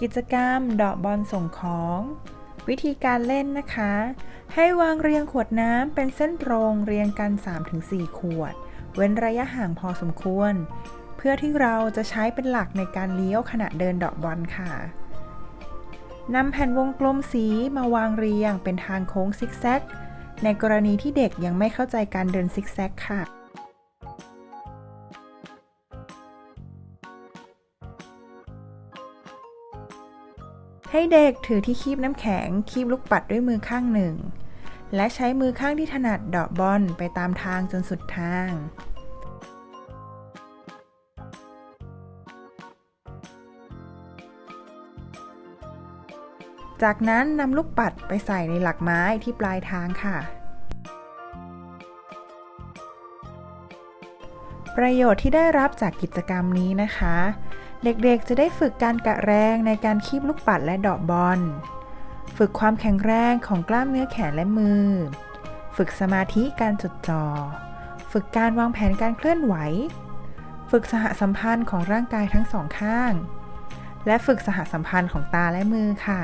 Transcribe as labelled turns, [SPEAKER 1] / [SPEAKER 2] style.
[SPEAKER 1] กิจกรรมเดอกบอลส่งของ วิธีการเล่นนะคะ ให้วางเรียงขวดน้ำเป็นเส้นตรงเรียงกัน 3-4 ขวด เว้นระยะห่างพอสมควร เพื่อที่เราจะใช้เป็นหลักในการเลี้ยวขณะเดินเดอกบอลค่ะนำแผ่นวงกลมสีมาวางเรียงเป็นทางโค้งซิกแซก ในกรณีที่เด็กยังไม่เข้าใจการเดินซิกแซกค่ะ ให้เด็กถือที่คีบน้ำแข็ง คีบลูกปัดด้วยมือข้างหนึ่ง และใช้มือข้างที่ถนัดเดอกบอลไปตามทางจนสุดทาง จากนั้นนำลูกปัดไปใส่ในหลักไม้ที่ปลายทางค่ะ ประโยชน์ที่ได้รับจากกิจกรรมนี้นะคะ เด็กๆจะได้ฝึกการกะแรงในการคีบลูกปัดและดอกบอล ฝึกความแข็งแรงของกล้ามเนื้อแขนและมือ ฝึกสมาธิการจดจ่อ ฝึกการวางแผนการเคลื่อนไหว ฝึกสหสัมพันธ์ของร่างกายทั้งสองข้าง และฝึกสหสัมพันธ์ของตาและมือค่ะ